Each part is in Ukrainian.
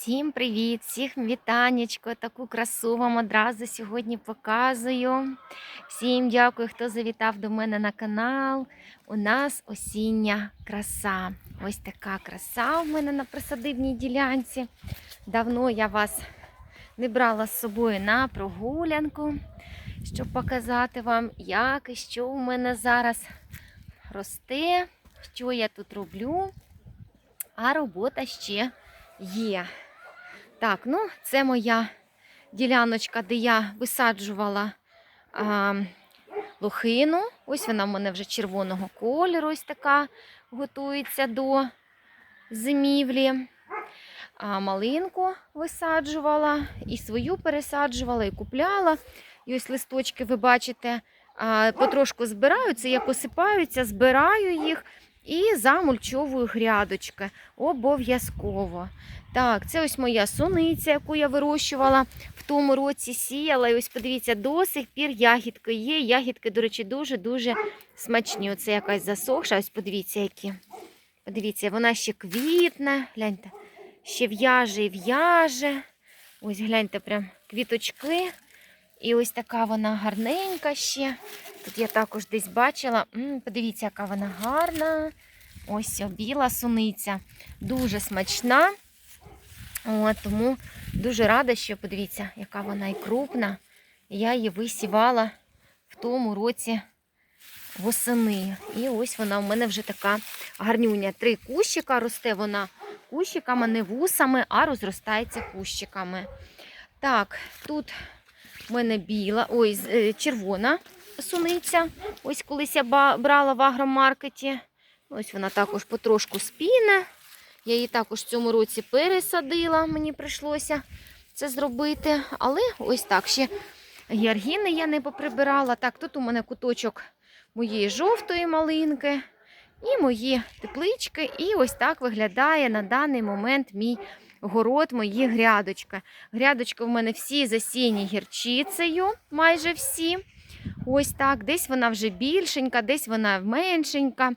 Всім привіт, всіх вітанечко. Таку красу вам одразу сьогодні показую. Всім дякую, хто завітав до мене на канал. У нас осіння краса. Ось така краса у мене на присадибній ділянці. Давно я вас не брала з собою на прогулянку, щоб показати вам, як і що у мене зараз росте, що я тут роблю. А робота ще є. Так, ну це моя діляночка, де я висаджувала а, лохину. Ось вона в мене вже червоного кольору, ось така готується до зимівлі. А малинку висаджувала, і свою пересаджувала, і купляла. І ось листочки, ви бачите, потрошку збираються, як осипаються, збираю їх і замульчовую грядочки. Обов'язково. Так, це ось моя суниця, яку я вирощувала в тому році, сіяла. І ось подивіться, до сих пір ягідки є. Ягідки, до речі, дуже-дуже смачні. Оце якась засохша. Ось подивіться, які. Подивіться, вона ще квітне. Гляньте, ще в'яже і в'яже. Ось гляньте, прям квіточки. І ось така вона гарненька ще. Тут я також десь бачила. М, подивіться, яка вона гарна. Ось біла суниця. Дуже смачна. От, тому дуже рада, що подивіться, яка вона і крупна. Я її висівала в тому році восени. І ось вона у мене вже така гарнюня. Три кущика росте вона кущиками, не вусами, а розростається кущиками. Так, тут в мене біла, ой, е, червона суниця. Ось колись я брала в агромаркеті. Ось вона також потрошку спіне. Я її також в цьому році пересадила, мені прийшлося це зробити. Але ось так ще георгіни я не поприбирала. Так, тут у мене куточок моєї жовтої малинки і мої теплички. І ось так виглядає на даний момент мій город, мої грядочки. Грядочки в мене всі засіяні гірчицею, майже всі. Ось так. Десь вона вже більшенька, десь вона меншенька.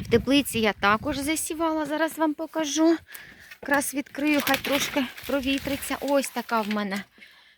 В теплиці я також засівала, зараз вам покажу. Якраз відкрию, хай трошки провітриться. Ось така в мене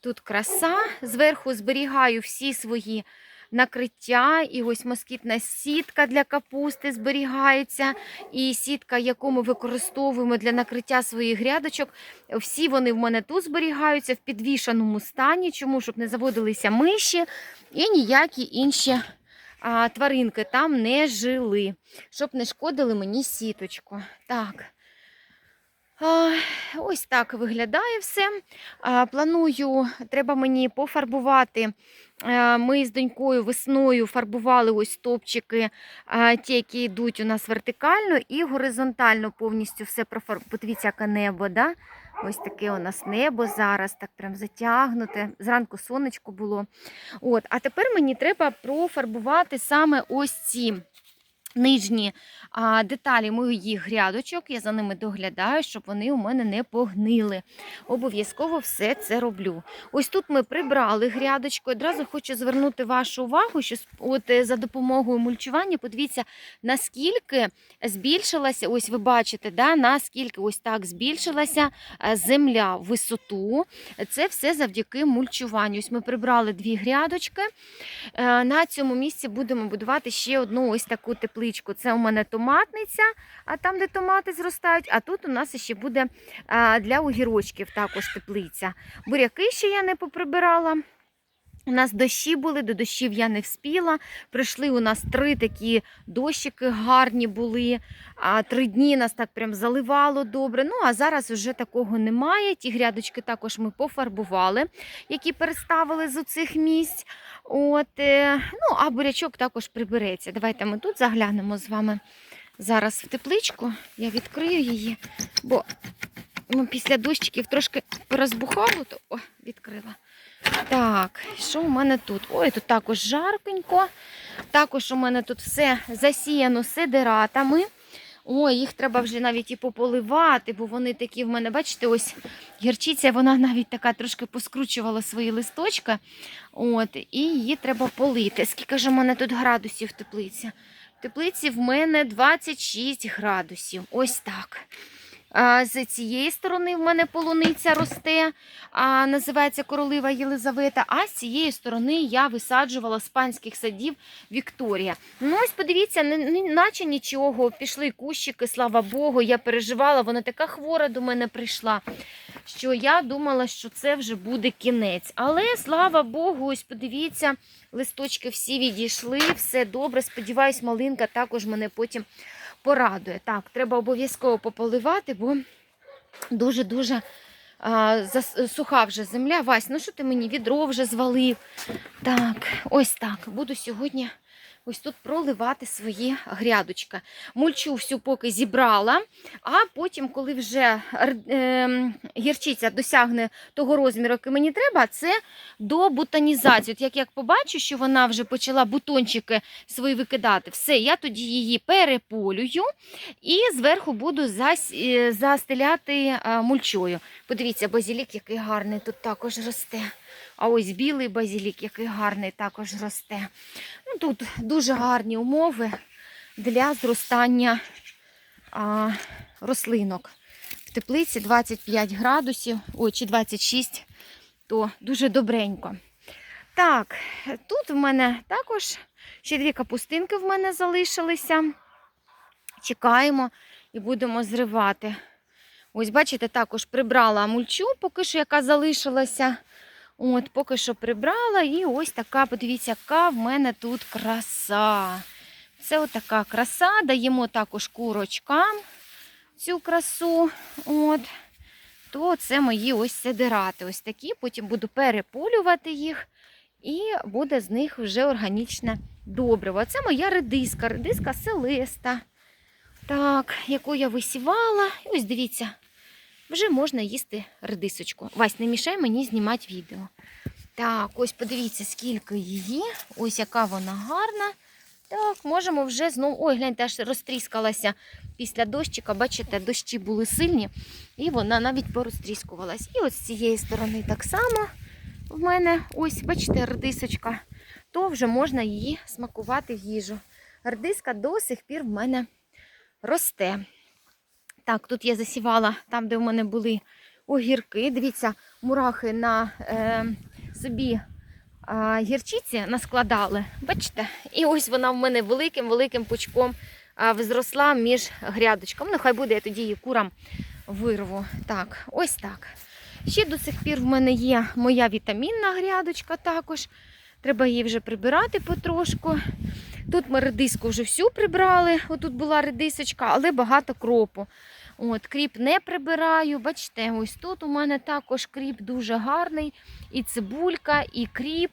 тут краса. Зверху зберігаю всі свої накриття. І ось москітна сітка для капусти зберігається. І сітка, яку ми використовуємо для накриття своїх грядочок. Всі вони в мене тут зберігаються в підвішаному стані. Чому? Щоб не заводилися миші і ніякі інші а, тваринки там не жили, щоб не шкодили мені сіточку. Так. Ось так виглядає все. Планую, треба мені пофарбувати. Ми з донькою весною фарбували ось стовпчики, а, ті, які йдуть у нас вертикально і горизонтально повністю все профарбувати. Подивіться, яке небо. Да? Ось таке у нас небо зараз, так прям затягнуте. Зранку сонечко було. От, а тепер мені треба профарбувати саме ось ці нижні а, деталі моїх грядочок. Я за ними доглядаю, щоб вони у мене не погнили. Обов'язково все це роблю. Ось тут ми прибрали грядочку. Одразу хочу звернути вашу увагу, що от е, за допомогою мульчування, подивіться, наскільки збільшилася, ось ви бачите, да, наскільки ось так збільшилася е, земля в висоту. Це все завдяки мульчуванню. Ось ми прибрали дві грядочки. Е, На цьому місці будемо будувати ще одну ось таку тепличку. Це у мене томатниця, а там, де томати зростають, а тут у нас ще буде для огірочків також теплиця. Буряки ще я не поприбирала. У нас дощі були, до дощів я не вспіла. Прийшли у нас три такі дощики гарні були. А три дні нас так прям заливало добре. Ну а зараз вже такого немає. Ті грядочки також ми пофарбували, які переставили з оцих місць. От, е, ну, а бурячок також прибереться. Давайте ми тут заглянемо з вами зараз в тепличку. Я відкрию її, бо ну, після дощиків трошки розбухало, то о, відкрила. Так, що у мене тут? Ой, тут також жаркенько. Також у мене тут все засіяно сидератами. Ой, їх треба вже навіть і пополивати, бо вони такі в мене, бачите, ось гірчиця, вона навіть така трошки поскручувала свої листочки. От, і її треба полити. Скільки ж у мене тут градусів в теплиці? В теплиці в мене 26 градусів. Ось так. З цієї сторони в мене полуниця росте, а, називається королева Єлизавета. А з цієї сторони я висаджувала з панських садів Вікторія. Ну, ось подивіться, не, не, наче нічого. Пішли кущики, слава Богу. Я переживала, вона така хвора до мене прийшла, що я думала, що це вже буде кінець. Але слава Богу, ось подивіться, листочки всі відійшли, все добре. Сподіваюсь, малинка також мене потім порадує. Так, треба обов'язково пополивати, бо дуже-дуже суха вже земля. Вась, ну що ти мені відро вже звалив? Так, ось так. Буду сьогодні ось тут проливати свої грядочки. Мульчу всю поки зібрала, а потім, коли вже ем, гірчиця досягне того розміру, який мені треба, це до бутонізації. От як, як побачу, що вона вже почала бутончики свої викидати, все, я тоді її переполюю і зверху буду е, застеляти е, мульчою. Подивіться, базілік, який гарний тут також росте. А ось білий базілік, який гарний, також росте. Ну, тут дуже гарні умови для зростання а, рослинок. В теплиці 25 градусів, ой, чи 26, то дуже добренько. Так, тут в мене також ще дві капустинки в мене залишилися. Чекаємо і будемо зривати. Ось, бачите, також прибрала мульчу, поки що яка залишилася. От, поки що прибрала, і ось така, подивіться, яка в мене тут краса. Це отака краса. Даємо також курочкам цю красу. От. То це мої ось седирати. Ось такі. Потім буду переполювати їх, і буде з них вже органічне добриво. Це моя редиска, редиска селеста. Так, яку я висівала. І ось дивіться, вже можна їсти редисочку. Вась, не мішай мені знімати відео. Так, ось подивіться, скільки її. Ось яка вона гарна. Так, можемо вже знову. Ой, гляньте, аж розтріскалася після дощика. Бачите, дощі були сильні, і вона навіть порозтріскувалась. І ось з цієї сторони так само в мене, ось, бачите, редисочка, то вже можна її смакувати в їжу. Редиска до сих пір в мене росте. Так, тут я засівала там, де в мене були огірки. Дивіться, мурахи на е, собі а, гірчиці наскладали. Bачите? І ось вона в мене великим-великим пучком а, зросла між грядочками. Ну, хай буде, я тоді її курам вирву. Так, ось так. Ще до сих пір в мене є моя вітамінна грядочка також. Треба її вже прибирати потрошку. Тут ми редиску вже всю прибрали. Отут була редисочка, але багато кропу. От, кріп не прибираю. Бачите, ось тут у мене також кріп дуже гарний. І цибулька, і кріп.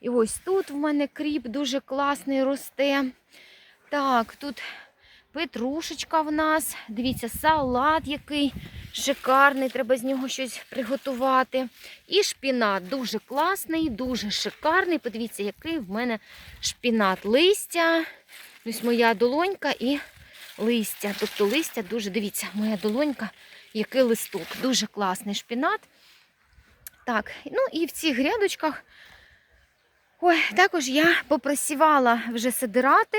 І ось тут в мене кріп дуже класний росте. Так, тут петрушечка в нас. Дивіться, салат який шикарний. Треба з нього щось приготувати. І шпінат дуже класний, дуже шикарний. Подивіться, який в мене шпінат листя. Ось моя долонька і листя. Тобто листя дуже, дивіться, моя долонька, який листок. Дуже класний шпінат. Так, ну і в цих грядочках ой, також я попросівала вже сидирати.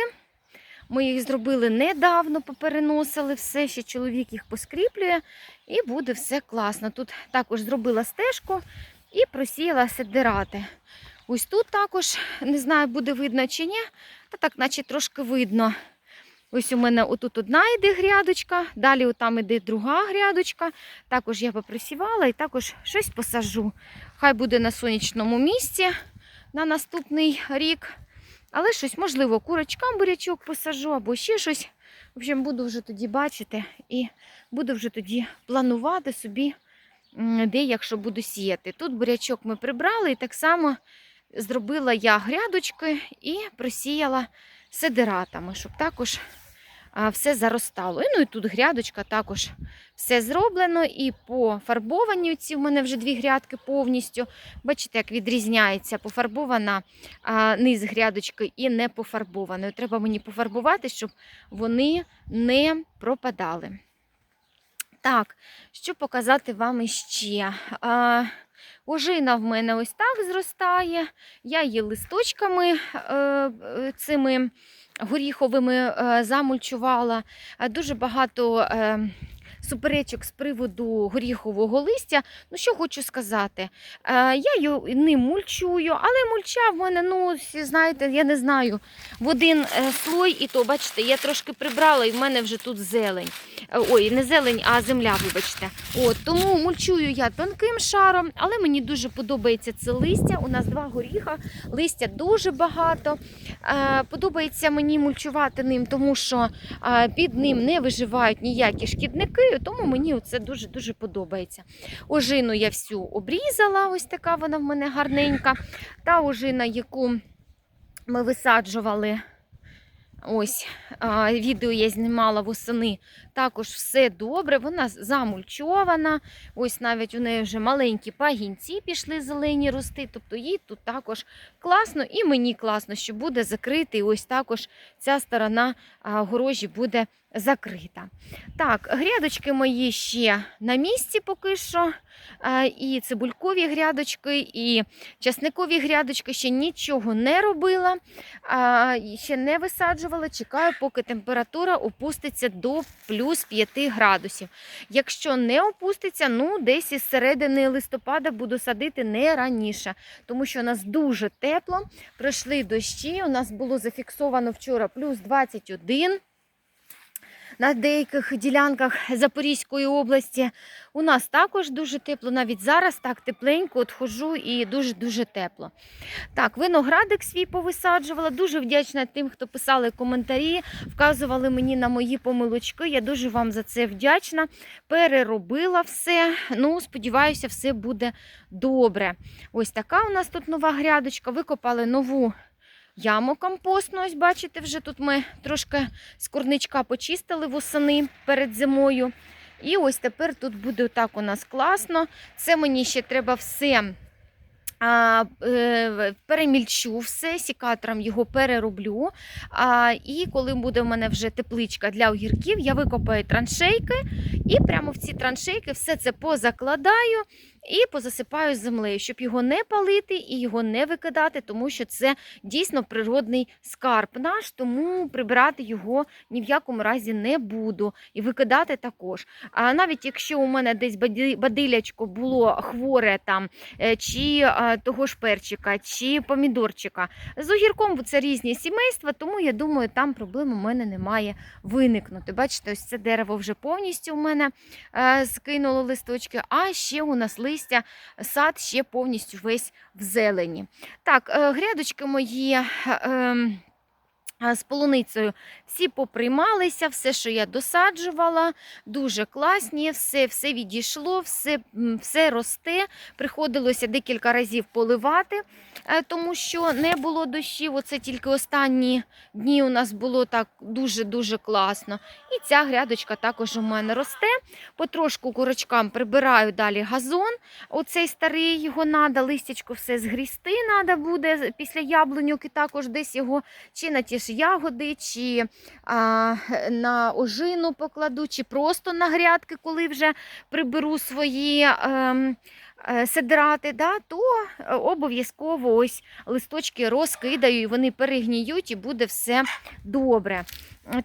Ми їх зробили недавно, попереносили все, ще чоловік їх поскріплює, і буде все класно. Тут також зробила стежку і просіяла сидирати. Ось тут також, не знаю, буде видно чи ні, та так, наче трошки видно. Ось у мене отут одна йде грядочка, далі там іде друга грядочка. Також я поприсівала і також щось посажу. Хай буде на сонячному місці на наступний рік. Але щось, можливо, курочкам бурячок посажу або ще щось. В общем, буду вже тоді бачити і буду вже тоді планувати собі, де, якщо буду сіяти. Тут бурячок ми прибрали і так само зробила я грядочки і просіяла седиратами, щоб також все заростало. І, ну і тут грядочка також все зроблено. І пофарбовані ці в мене вже дві грядки повністю. Бачите, як відрізняється пофарбована низ грядочки і не пофарбованою. Треба мені пофарбувати, щоб вони не пропадали. Так, що показати вам іще? А, ожина в мене ось так зростає. Я її листочками е, е, цими горіховими е, замульчувала. Е, Дуже багато е, суперечок з приводу горіхового листя. Ну, що хочу сказати, е, я його ним мульчую, але мульча в мене, ну, знаєте, я не знаю, в один е, слой, і то, бачите, я трошки прибрала, і в мене вже тут зелень. Е, Ой, не зелень, а земля, вибачте. От, тому мульчую я тонким шаром, але мені дуже подобається це листя. У нас два горіха, листя дуже багато. Подобається мені мульчувати ним, тому що під ним не виживають ніякі шкідники, тому мені це дуже-дуже подобається. Ожину я всю обрізала, ось така вона в мене гарненька. Та ожина, яку ми висаджували. Ось відео я знімала восени. Також все добре. Вона замульчована. Ось навіть у неї вже маленькі пагінці пішли зелені рости. Тобто їй тут також класно, і мені класно, що буде закритий. Ось також ця сторона а, огорожі буде закрита. Так, грядочки мої ще на місці поки що. І цибулькові грядочки, і часникові грядочки ще нічого не робила, ще не висаджувала. Чекаю, поки температура опуститься до плюс 5 градусів. Якщо не опуститься, ну десь із середини листопада буду садити не раніше, тому що у нас дуже тепло. Пройшли дощі. У нас було зафіксовано вчора плюс 21 на деяких ділянках Запорізької області. У нас також дуже тепло, навіть зараз так тепленько от хожу і дуже-дуже тепло. Так, виноградик свій повисаджувала. Дуже вдячна тим, хто писали коментарі, вказували мені на мої помилочки. Я дуже вам за це вдячна. Переробила все. Ну, сподіваюся, все буде добре. Ось така у нас тут нова грядочка. Викопали нову яму компостну. Ось бачите, вже тут ми трошки з корничка почистили восени перед зимою. І ось тепер тут буде так у нас класно. Це мені ще треба все. А, е, перемільчу все, сікатором його перероблю. А, і коли буде в мене вже тепличка для огірків, я викопаю траншейки і прямо в ці траншейки все це позакладаю і позасипаю землею, щоб його не палити і його не викидати, тому що це дійсно природний скарб наш, тому прибирати його ні в якому разі не буду і викидати також. А навіть якщо у мене десь бадилячко було хворе там, е, чи того ж перчика, чи помідорчика. З огірком це різні сімейства, тому я думаю, там проблем у мене немає виникнути. Бачите, ось це дерево вже повністю у мене е, скинуло листочки, а ще у нас листя, сад ще повністю весь в зелені. Так, е, грядочки мої. е, ем, З полуницею всі поприймалися, все, що я досаджувала, дуже класні, все, все відійшло, все, все росте. Приходилося декілька разів поливати, е, тому що не було дощів. Оце тільки останні дні у нас було так дуже-дуже класно. І ця грядочка також у мене росте. Потрошку курочкам прибираю далі газон. Оцей старий його треба, листячко все згрісти треба буде після яблуньок і також десь його чи на ті ж ягоди, чи а, на ожину покладу, чи просто на грядки, коли вже приберу свої ем, е, седрати, да, то е, обов'язково ось листочки розкидаю, і вони перегніють, і буде все добре.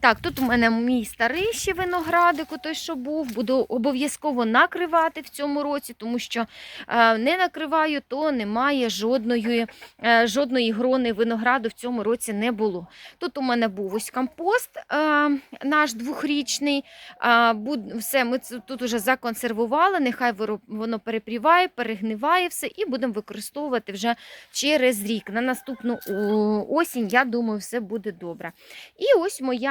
Так, тут у мене мій старий ще виноградик, той, що був. Буду обов'язково накривати в цьому році, тому що е, не накриваю, то немає жодної, е, жодної грони винограду в цьому році не було. Тут у мене був ось компост е, наш двохрічний. Все, ми тут уже законсервували, нехай воно перепріває, перегниває все, і будемо використовувати вже через рік. На наступну осінь, я думаю, все буде добре. І ось моя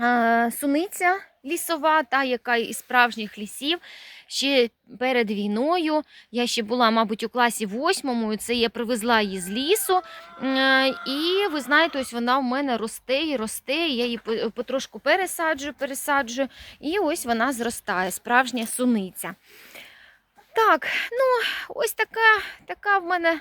е, суниця лісова, та, яка із справжніх лісів. Ще перед війною я ще була, мабуть, у класі восьмому. Це я привезла її з лісу. І ви знаєте, ось вона в мене росте і росте. і Я її потрошку пересаджую, пересаджую. І ось вона зростає, справжня суниця. Так, ну ось така, така в мене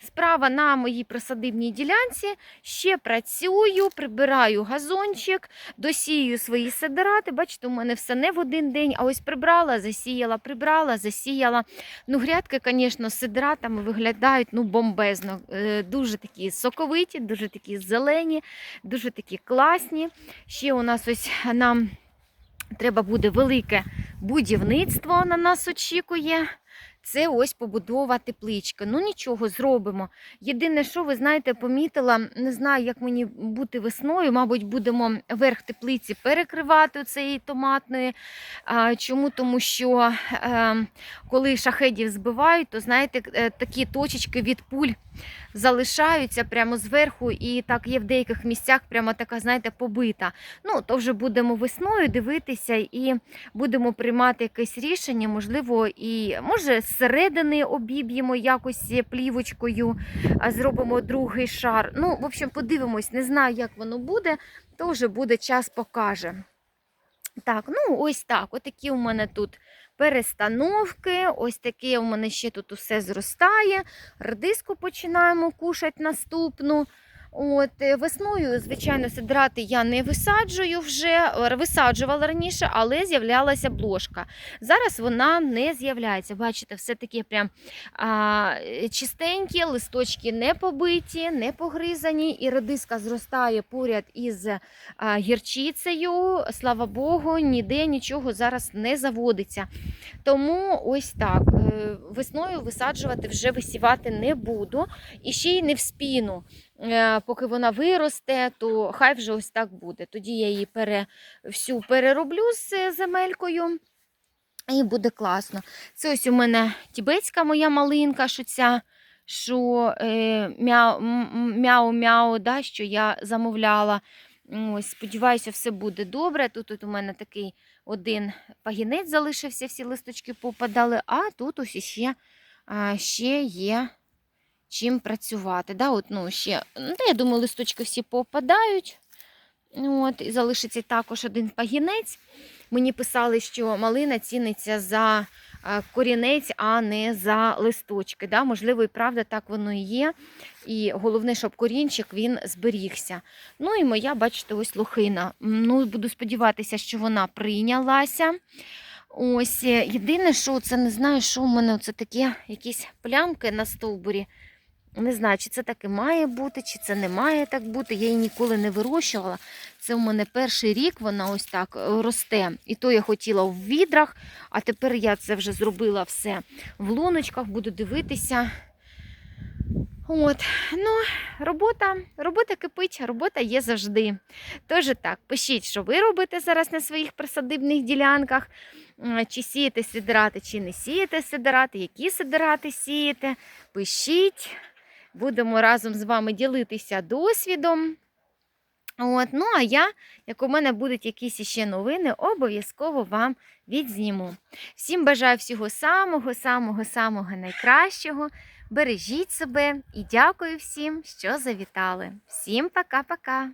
справа на моїй присадибній ділянці. Ще працюю, прибираю газончик, досію свої сидирати. Бачите, у мене все не в один день, а ось прибрала, засіяла, прибрала, засіяла. Ну, грядки, звісно, з сидиратами виглядають ну, бомбезно. Е, Дуже такі соковиті, дуже такі зелені, дуже такі класні. Ще у нас ось нам треба буде велике будівництво на нас очікує. Це ось побудова теплички. Ну нічого, зробимо. Єдине, що ви знаєте, помітила, не знаю, як мені бути весною. Мабуть, будемо верх теплиці перекривати цієї томатної. Чому? Тому що е, коли шахедів збивають, то знаєте, е, такі точечки від пуль залишаються прямо зверху, і так є в деяких місцях прямо така, знаєте, побита. Ну, то вже будемо весною дивитися і будемо приймати якесь рішення, можливо, і може зсередини обіб'ємо якось плівочкою, зробимо другий шар. Ну, в общем, подивимось, не знаю, як воно буде, то вже буде час покаже. Так, ну ось так. Отакі у мене тут перестановки. Ось таке у мене ще тут усе зростає. Редиску починаємо кушати наступну. От, е, весною, звичайно, сидрати я не висаджую вже, висаджувала раніше, але з'являлася бложка. Зараз вона не з'являється. Бачите, все таке прям а, е, чистенькі, листочки не побиті, не погризані, і редиска зростає поряд із а, гірчицею. Слава Богу, ніде нічого зараз не заводиться. Тому ось так. е, Весною висаджувати вже висівати не буду. І ще й не в спіну. Е, Поки вона виросте, то хай вже ось так буде. Тоді я її пере, всю перероблю з е, земелькою. І буде класно. Це ось у мене тібетська моя малинка, що ця, що е, мяу-мяу, да, що я замовляла. Ось, сподіваюся, все буде добре. Тут, тут у мене такий один пагінець залишився, всі листочки попадали, а тут ось іще, а, ще є чим працювати. Да? От, ну, ще, ну, я думаю, листочки всі попадають. От, і залишиться також один пагінець. Мені писали, що малина ціниться за е, корінець, а не за листочки. Да? Можливо, і правда так воно і є. І головне, щоб корінчик він зберігся. Ну і моя, бачите, ось лохина. Ну, буду сподіватися, що вона прийнялася. Ось е, єдине, що це не знаю, що у мене це таке якісь плямки на стовбурі. Не знаю, чи це так і має бути, чи це не має так бути. Я її ніколи не вирощувала. Це у мене перший рік вона ось так е, росте. І то я хотіла в відрах, а тепер я це вже зробила все в луночках, буду дивитися. От, ну, робота, робота кипить, робота є завжди. Тож так, пишіть, що ви робите зараз на своїх присадибних ділянках, чи сієте сидирати, чи не сієте сидирати, які сидирати сієте. Пишіть, будемо разом з вами ділитися досвідом. От, ну а я, як у мене будуть якісь іще новини, обов'язково вам відзніму. Всім бажаю всього самого, самого, самого найкращого. Бережіть себе і дякую всім, що завітали. Всім пока-пока!